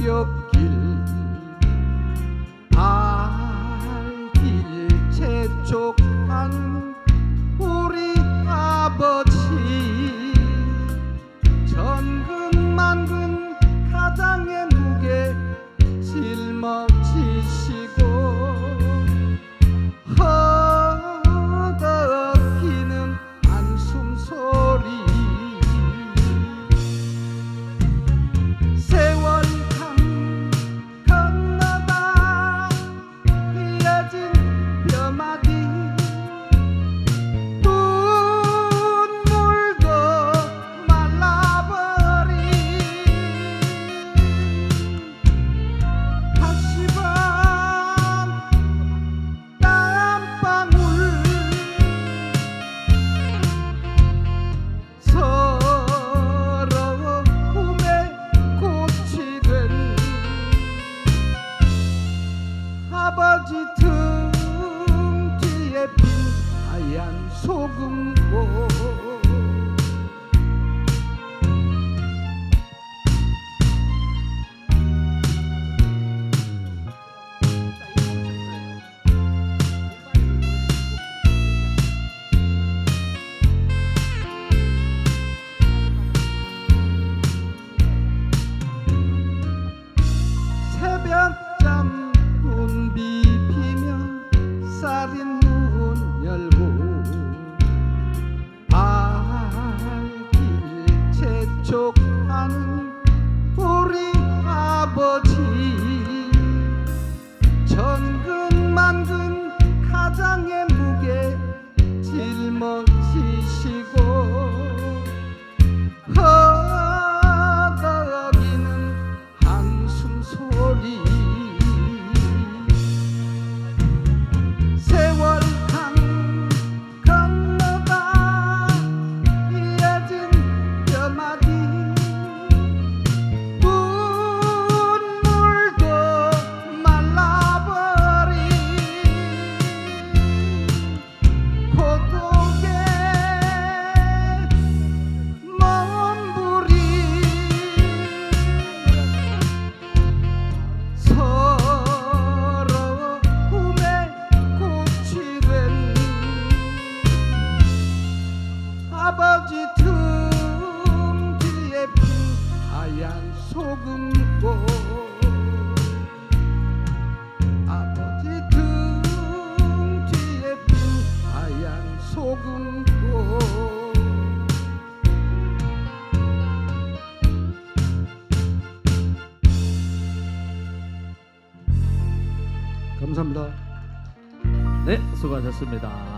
Ethiopia. 등 뒤에 핀 하얀 소금꽃 새벽잠 눈 비비며 쌀인 চোখ 아버지 등 뒤에 핀 하얀 소금꽃 아버지 등 뒤에 핀 하얀 소금꽃 감사합니다. 네, 수고하셨습니다.